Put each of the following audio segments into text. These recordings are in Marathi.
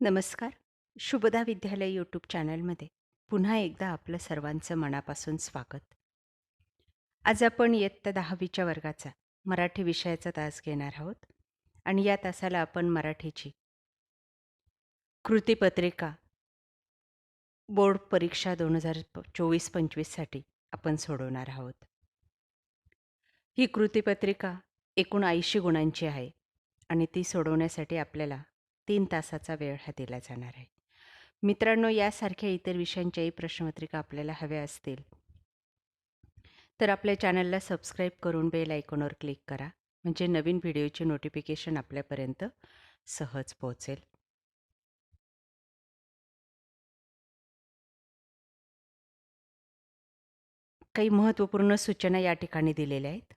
नमस्कार. शुभदा विद्यालय यूट्यूब चॅनलमध्ये पुन्हा एकदा आपलं सर्वांचं मनापासून स्वागत. आज आपण इयत्ता 10वीच्या वर्गाचा मराठी विषयाचा तास घेणार आहोत आणि या तासाला आपण मराठीची कृतीपत्रिका बोर्ड परीक्षा दोन हजार चोवीस पंचवीससाठी आपण सोडवणार आहोत. ही कृतीपत्रिका एकूण 80 गुणांची आहे आणि ती सोडवण्यासाठी आपल्याला तीन तासाचा वेळ हा दिला जाणार आहे. मित्रांनो, यासारख्या इतर विषयांच्याही प्रश्नपत्रिका आपल्याला हव्या असतील तर आपल्या चॅनलला सबस्क्राईब करून बेल आयकॉनवर क्लिक करा. म्हणजे नवीन व्हिडिओचे नोटिफिकेशन आपल्यापर्यंत सहज पोहोचेल. काही महत्त्वपूर्ण सूचना या ठिकाणी दिलेल्या आहेत.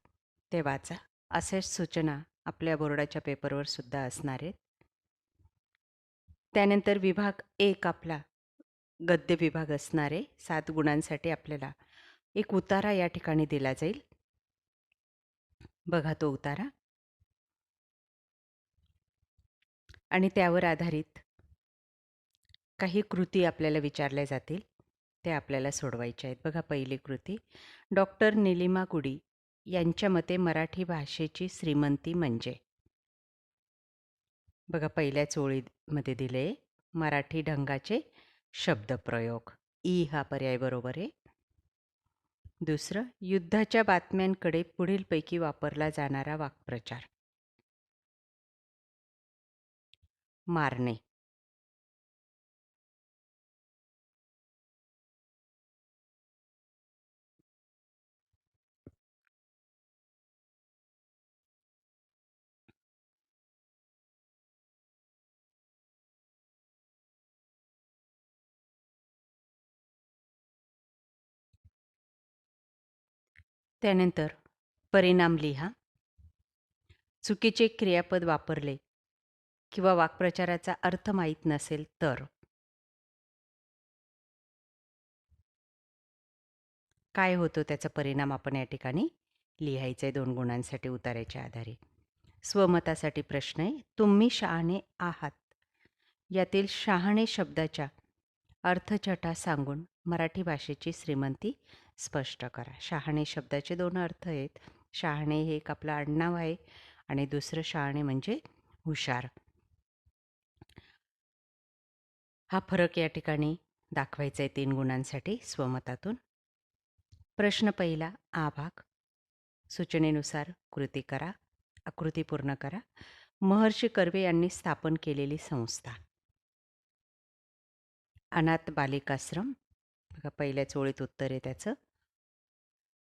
ते वाचा. अशाच सूचना आपल्या बोर्डाच्या पेपरवर सुद्धा असणार आहेत. त्यानंतर विभाग एक आपला गद्य विभाग असणारे सात गुणांसाठी आपल्याला एक उतारा या ठिकाणी दिला जाईल. बघा तो उतारा. आणि त्यावर आधारित काही कृती आपल्याला विचारल्या जातील. त्या आपल्याला सोडवायच्या आहेत. बघा पहिली कृती. डॉक्टर निलिमा गुडी यांच्या मते मराठी भाषेची श्रीमंती म्हणजे? बघा पहिल्याच ओळीमध्ये दिले मराठी ढंगाचे शब्दप्रयोग. ई हा पर्याय बरोबर आहे. दुसरं युद्धाच्या बातम्यांकडे पुढीलपैकी वापरला जाणारा वाक्प्रचार. मारणे. त्यानंतर परिणाम लिहा. चुकीचे क्रियापद वापरले किंवा वाक्प्रचाराचा अर्थ माहीत नसेल तर काय होतो त्याचा परिणाम आपण या ठिकाणी लिहायचा आहे दोन गुणांसाठी उतारायच्या आधारे. स्वमतासाठी प्रश्न आहे. तुम्ही शहाणे आहात यातील शहाणे शब्दाच्या अर्थछटा सांगून मराठी भाषेची श्रीमंती स्पष्ट करा. शहाणे शब्दाचे दोन अर्थ आहेत. शहाणे हे एक आपलं आडनाव आहे आणि दुसरं शहाणे म्हणजे हुशार. हा फरक या ठिकाणी दाखवायचा आहे तीन गुणांसाठी स्वमतातून. प्रश्न पहिला आ भाग. सूचनेनुसार कृती करा. आकृती पूर्ण करा. महर्षी कर्वे यांनी स्थापन केलेली संस्था. अनाथ बालिकाश्रम. बघा पहिल्याच ओळीत उत्तर आहे त्याचं.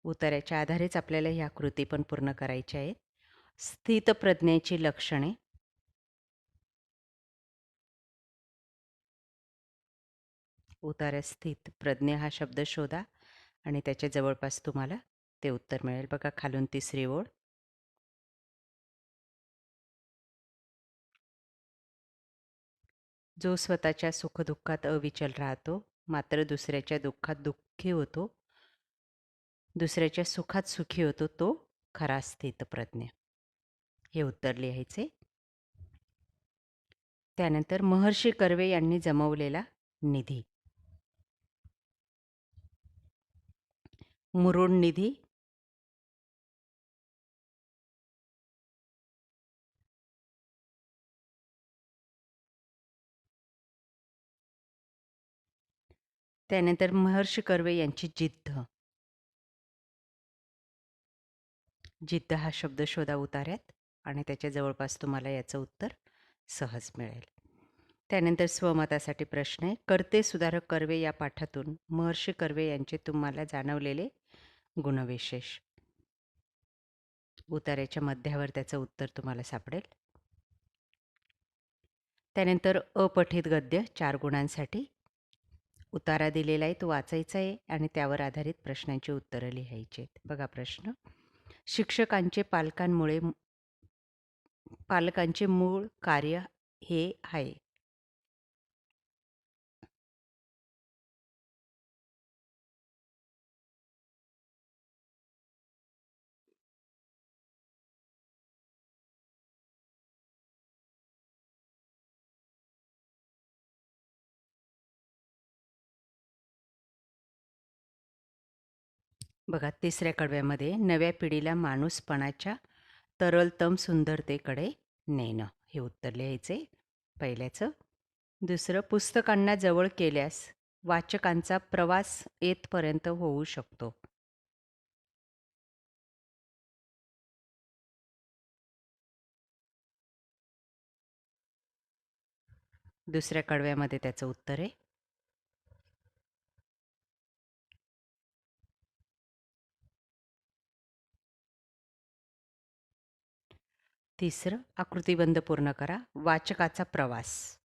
उताराच्या आधारेच आपल्याला ह्या कृती पण पूर्ण करायच्या आहेत. स्थितप्रज्ञेची लक्षणे. उतारा स्थित प्रज्ञ हा शब्द शोधा आणि त्याच्या जवळपास तुम्हाला ते उत्तर मिळेल. बघा खालून तिसरी ओळ. जो स्वतःच्या सुखदुःखात अविचल राहतो, मात्र दुसऱ्याच्या दुःखात दुःखी होतो, दुसऱ्याच्या सुखात सुखी होतो, तो खरा स्थितप्रज्ञ. हे उत्तर लिहायचे. त्यानंतर महर्षी कर्वे यांनी जमवलेला निधी. मुरुड निधी. त्यानंतर महर्षी कर्वे यांची जिद्द. जिद्द हा शब्द शोधा उतार्यात आणि त्याच्या जवळपास तुम्हाला याचं उत्तर सहज मिळेल. त्यानंतर स्वमतासाठी प्रश्न आहे. कर्ते सुधारक कर्वे या पाठातून महर्षी कर्वे यांचे तुम्हाला जाणवलेले गुणविशेष. उतार्याच्या मध्यावर त्याचं उत्तर तुम्हाला सापडेल. त्यानंतर अपठित गद्य चार गुणांसाठी. उतारा दिलेला आहे तो वाचायचा आहे आणि त्यावर आधारित प्रश्नांची उत्तरं लिहायची आहेत. बघा प्रश्न. शिक्षकांचे पालकांमुळे पालकांचे मूळ कार्य हे आहे. बघा तिसऱ्या कडव्यामध्ये नव्या पिढीला माणूसपणाच्या तरलतम सुंदरतेकडे नेणं. हे उत्तर लिहायचे पहिल्याचं दुसरं पुस्तकांना जवळ केल्यास वाचकांचा प्रवास येतपर्यंत होऊ शकतो. दुसऱ्या कडव्यामध्ये त्याचं उत्तर आहे. तिसरं आकृतीबंध पूर्ण करा. वाचकाचा प्रवास.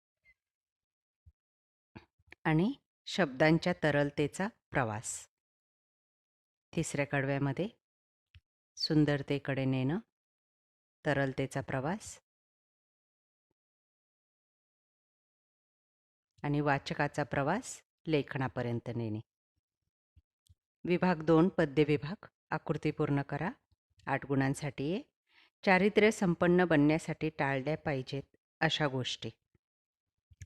आणि शब्दांच्या तरलतेचा प्रवास. तिसऱ्या कडव्यामध्ये सुंदरतेकडे नेणं तरलतेचा प्रवास. आणि वाचकाचा प्रवास लेखनापर्यंत नेणे. विभाग दोन पद्य विभाग आकृती पूर्ण करा. आठ गुणांसाठी आहे चारित्र्य संपन्न बनण्यासाठी टाळल्या पाहिजेत अशा गोष्टी.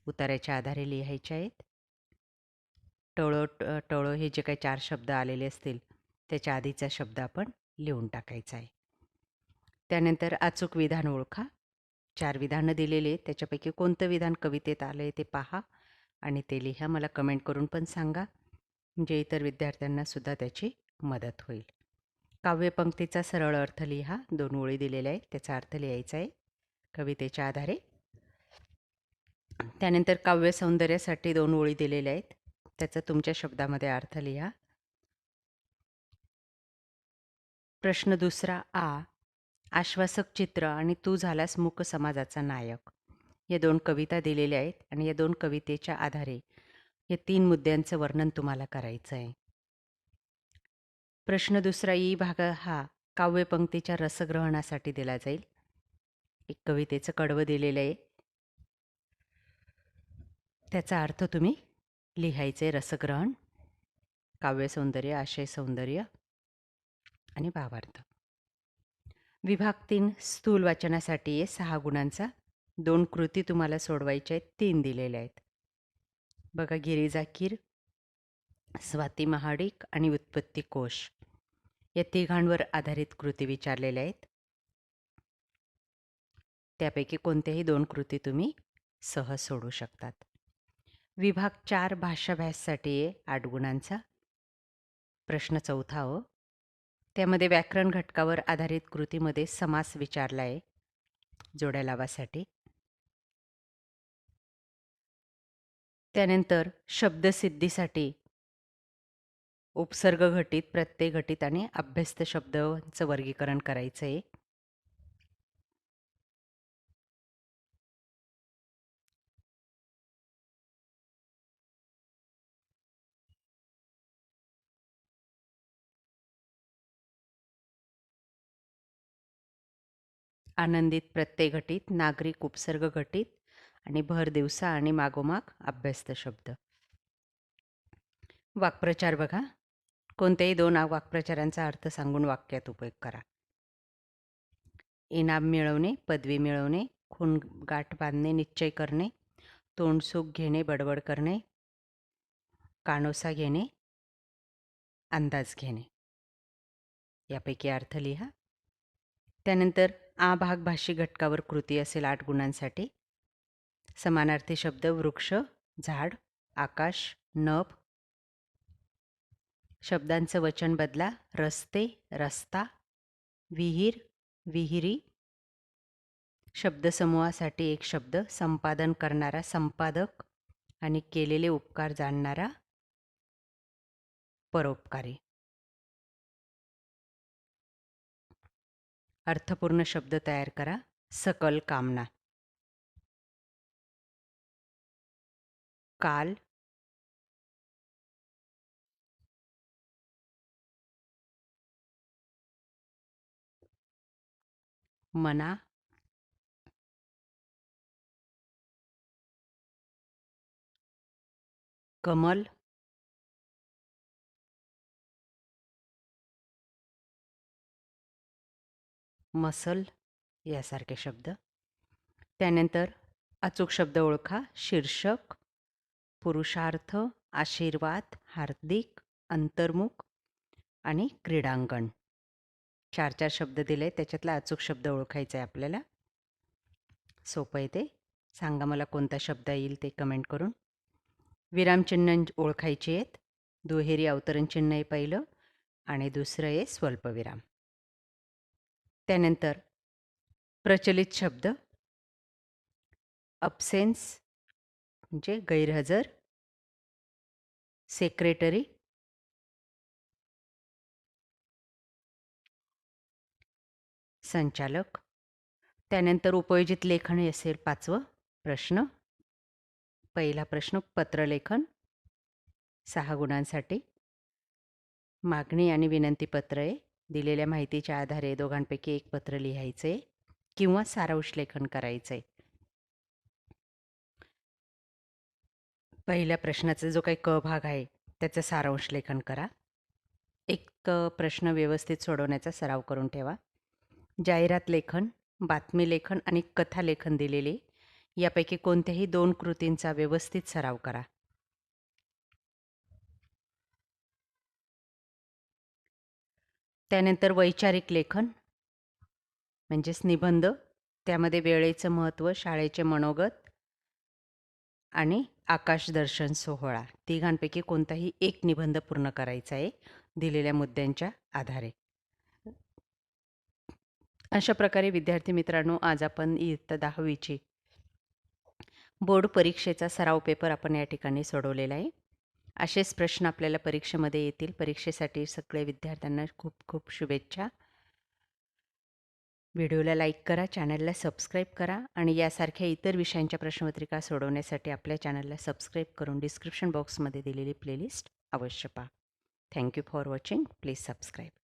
उतार्याच्या आधारे लिहायच्या आहेत. टळो टळो हे जे काही चार शब्द आलेले असतील त्याच्या आधीचा शब्द आपण लिहून टाकायचा आहे. त्यानंतर अचूक विधान ओळखा. चार विधानं दिलेले त्याच्यापैकी कोणतं विधान कवितेत आलं आहे ते पहा आणि ते लिहा. मला कमेंट करून पण सांगा. म्हणजे इतर विद्यार्थ्यांनासुद्धा त्याची मदत होईल. काव्यपंक्तीचा सरळ अर्थ लिहा. दोन ओळी दिलेल्या आहेत. त्याचा अर्थ लिहायचा आहे. कवितेच्या आधारे. त्यानंतर काव्य सौंदर्यासाठी दोन ओळी दिलेल्या आहेत. त्याचा तुमच्या शब्दामध्ये अर्थ लिहा. प्रश्न दुसरा आ. आश्वासक चित्र आणि तू झालास मूक समाजाचा नायक. या दोन कविता दिलेल्या आहेत आणि या दोन कवितेच्या आधारे या तीन मुद्द्यांचं वर्णन तुम्हाला करायचं आहे. प्रश्न दुसरा ई भाग हा काव्यपंक्तीच्या रसग्रहणासाठी दिला जाईल. एक कवितेचं कडवं दिलेलं आहे. त्याचा अर्थ तुम्ही लिहायचे रसग्रहण काव्यसौंदर्य आशय सौंदर्य आणि भावार्थ. विभाग तीन स्थूल वाचनासाठी आहे सहा गुणांचा दोन कृती तुम्हाला सोडवायच्या आहेत तीन दिलेल्या आहेत. बघा गिरिजा कीर स्वाती महाडिक आणि उत्पत्ती कोश. या तिघांवर आधारित कृती विचारलेल्या आहेत. त्यापैकी कोणत्याही दोन कृती तुम्ही सहज सोडू शकतात. विभाग चार भाषाभ्याससाठी आहे आठ गुणांचा. प्रश्न चौथा हो. त्यामध्ये व्याकरण घटकावर आधारित कृतीमध्ये समास विचारला आहे जोड्या लावासाठी. त्यानंतर शब्दसिद्धीसाठी उपसर्ग घटित प्रत्यय घटित आणि अभ्यस्त शब्दांचं वर्गीकरण करायचं आहे आनंदित प्रत्यय घटित नागरिक उपसर्ग घटित आणि भर दिवसा आणि मागोमाग अभ्यस्त शब्द. वाक्प्रचार बघा. कोणत्याही दोन वाक्प्रचारांचा अर्थ सांगून वाक्यात उपयोग करा. इनाम मिळवणे पदवी मिळवणे खून गाठ बांधणे निश्चय करणे तोंडसुख घेणे बडबड करणे कानोसा घेणे अंदाज घेणे. यापैकी अर्थ लिहा. त्यानंतर आ भाग भाषिक घटकावर कृती असेल आठ गुणांसाठी. समानार्थी शब्द वृक्ष झाड आकाश नभ शब्दांचं वचन बदला. रस्ते रस्ता विहीर विहिरी. शब्दसमूहासाठी एक शब्द संपादन करणारा संपादक आणि केलेले उपकार जाणणारा परोपकारी. अर्थपूर्ण शब्द तयार करा. सकल कामना. काल मना कमल. मसल यासारखे शब्द. त्यानंतर अचूक शब्द ओळखा. शीर्षक. पुरुषार्थ आशीर्वाद हार्दिक अंतर्मुख आणि क्रीडांगण. चार चार शब्द दिले त्याच्यातला अचूक शब्द ओळखायचा आहे आपल्याला. सोपं आहे ते. सांगा मला कोणता शब्द येईल ते कमेंट करून. विरामचिन्ह ओळखायची आहेत. दुहेरी अवतरण चिन्ह आहे पहिलं आणि दुसरं आहे स्वल्पविराम त्यानंतर प्रचलित शब्द. अपसेन्स म्हणजे गैरहजर. सेक्रेटरी संचालक. त्यानंतर उपयोजित लेखन असेल पाचवं प्रश्न. पहिला प्रश्न पत्रलेखन सहा गुणांसाठी. मागणी आणि विनंतीपत्रे आहे दिलेल्या माहितीच्या आधारे दोघांपैकी एक पत्र लिहायचं आहे किंवा सारांश लेखन करायचं. आहे पहिल्या प्रश्नाचा जो काही क भाग आहे त्याचं सारांश लेखन करा. एक प्रश्न व्यवस्थित सोडवण्याचा सराव करून ठेवा. जाहिरात लेखन बातमी लेखन आणि कथा लेखन दिलेले. यापैकी कोणत्याही दोन कृतींचा व्यवस्थित सराव करा. त्यानंतर वैचारिक लेखन म्हणजेच निबंध त्यामध्ये वेळेचं महत्त्व शाळेचे मनोगत आणि आकाशदर्शन सोहळा. तिघांपैकी कोणताही एक निबंध पूर्ण करायचा आहे दिलेल्या मुद्द्यांच्या आधारे. अशा प्रकारे विद्यार्थी मित्रांनो आज आपण इयत्ता दहावीची बोर्ड परीक्षेचा सराव पेपर आपण या ठिकाणी सोडवलेला आहे. असेच प्रश्न आपल्याला परीक्षेमध्ये येतील. परीक्षेसाठी सगळे विद्यार्थ्यांना खूप खूप शुभेच्छा. व्हिडिओला लाईक करा चॅनलला सबस्क्राईब करा आणि यासारख्या इतर विषयांच्या प्रश्नपत्रिका सोडवण्यासाठी आपल्या चॅनलला सबस्क्राईब करून डिस्क्रिप्शन बॉक्समध्ये दिलेली प्लेलिस्ट अवश्य पहा. Thank you for watching. Please subscribe.